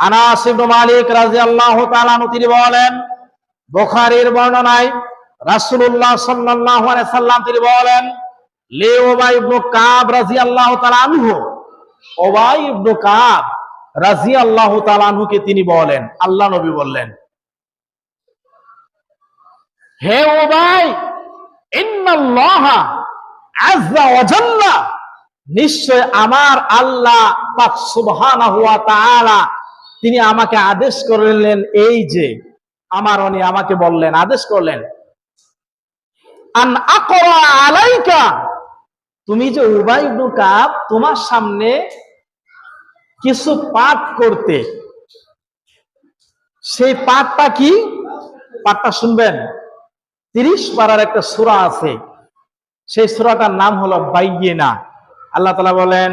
আনাস মালিক তিনি বলেন বর্ণনায় সাল্লাল্লাহু আলাইহি সাল্লাম, তিনি বলেন, লি ইবনে কাব ইবনে কাব তিনি বলেন, আল্লাহ নবী বললেন, হে উবাই ইন্নাল্লাহা আযজা ওয়া নিশ্চয় আমার আল্লাহ পাক সুবহানাহু ওয়া তাআলা তিনি আমাকে আদেশ করলেন এই যে, আমার উনি আমাকে বললেন, আদেশ করলেন, আন আলাইকা, তুমি যে উবাই কাব তোমার সামনে কিছু পাঠ করতে, সেই পাঠটা কি? পাঠটা শুনবেন, তিরিশ পাড়ার একটা সূরা আছে, সেই সূরাটার নাম হলো বাইয়িনা, আল্লাহ তালা বলেন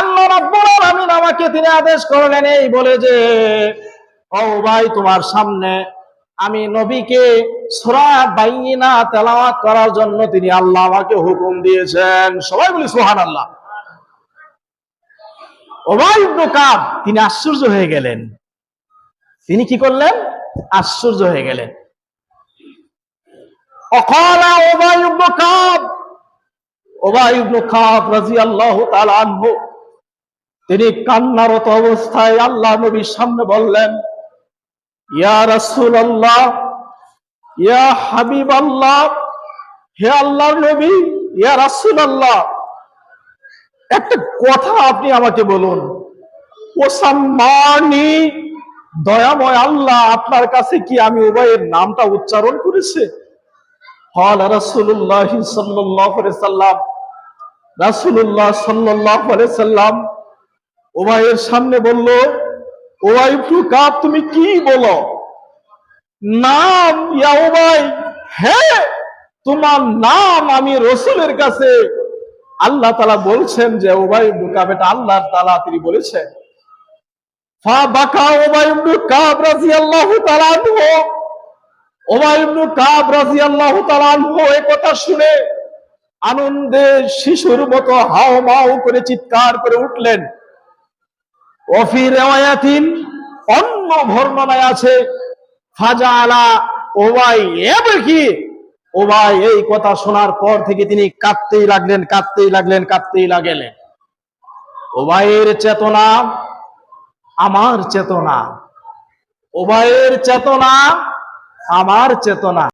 আল্লাহ রাব্বুল আলামিন আমাকে তিনি আদেশ করলেন এই বলে যে, ও ভাই তোমার সামনে আমি নবীকে সূরা বাইয়িনা তেলাওয়াত করার জন্য তিনি আল্লাহ আমাকে হুকুম দিয়েছেন। সবাই বলি সুবহানাল্লাহ। ওবাই ইবনে কাব, তিনি আশ্চর্য হয়ে গেলেন। তিনি কি করলেন? আশ্চর্য হয়ে গেলেন। অকালা ওবাই ইবনে কাব, ওবাই ইবনে কাব রাদিয়াল্লাহু তাআলা আনহু তিনি কান্নারত অবস্থায় আল্লাহ নবীর সামনে বললেন, ইয়া রাসূলুল্লাহ, ইয়া হাবিবাল্লাহ, হে আল্লাহর নবী, ইয়া রাসূলুল্লাহ, একটা কথা আপনি আমাকে বলুন। ও সম্মানী দয়াময় আল্লাহ আপনার কাছে কি আমি উভয়ের নামটা উচ্চারণ করেছে? হল রাসূলুল্লাহ সাল্লাল্লাহু আলাইহি সাল্লাম, রাসূলুল্লাহ সাল্লাল্লাহু আলাইহি সাল্লাম উভয়ের সামনে বলল ওয়াই কাপ, তুমি কি বলো? নাম, ইয়া উবাই হ্যাঁ তোমার নাম আমি রসুলের কাছে। আল্লাহ তালা বলছেন যে, ওবাই কাব এটা আল্লাহ তালা, তিনি বলেছেন। ফা বাকা ওবাই কাব রাদিয়াল্লাহু তাআলা আনহু। ওবাই কাব তাআলা আনহু এই কথা শুনে আনন্দে শিশুর মতো হাও মাও করে চিৎকার করে উঠলেন। ওফি রেওয়ায়াতিন অন্য বর্ণনায় আছে, ফাজালা ওবাই এবার কি ওবাই এই কথা শোনার পর থেকে তিনি কাঁদতেই লাগলেন কাঁদতেই লাগলেন কাঁদতেই লাগলেন। ওবাইয়ের চেতনা আমার চেতনা। ওবাইয়ের চেতনা আমার চেতনা।